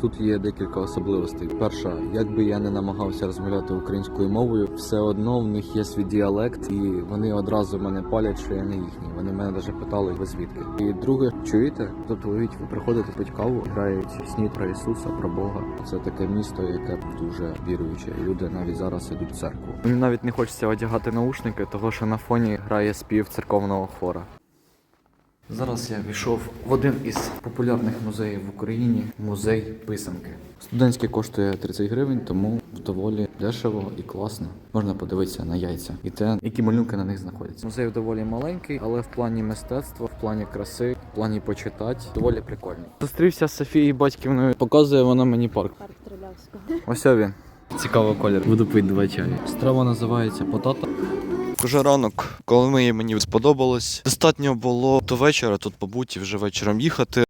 Тут є декілька особливостей. Перша, як би я не намагався розмовляти українською мовою, все одно в них є свій діалект, і вони одразу мене палять, що я не їхній. Вони мене навіть питали, ви звідки. І друге, чуєте? Уявіть, ви приходите пить каву, грають сні про Ісуса, про Бога. Це таке місто, яке дуже віруюче. Люди навіть зараз ідуть в церкву. Мені навіть не хочеться одягати наушники, того що на фоні грає спів церковного хора. Зараз я війшов в один із популярних музеїв в Україні музей писанки. Студентський коштує 30 гривень, тому доволі дешево і класно. Можна подивитися на яйця і те, які малюнки на них знаходяться. Музей доволі маленький, але в плані мистецтва, в плані краси, в плані почитати доволі прикольний. Зустрівся з Софією батьківною. Показує вона мені парк. Парк Трилявського. Ось він. Цікавий колір. Буду пити два чаю. Страва називається потата. Уже ранок, коли мені сподобалось. Достатньо було до вечора тут побути вже вечором їхати.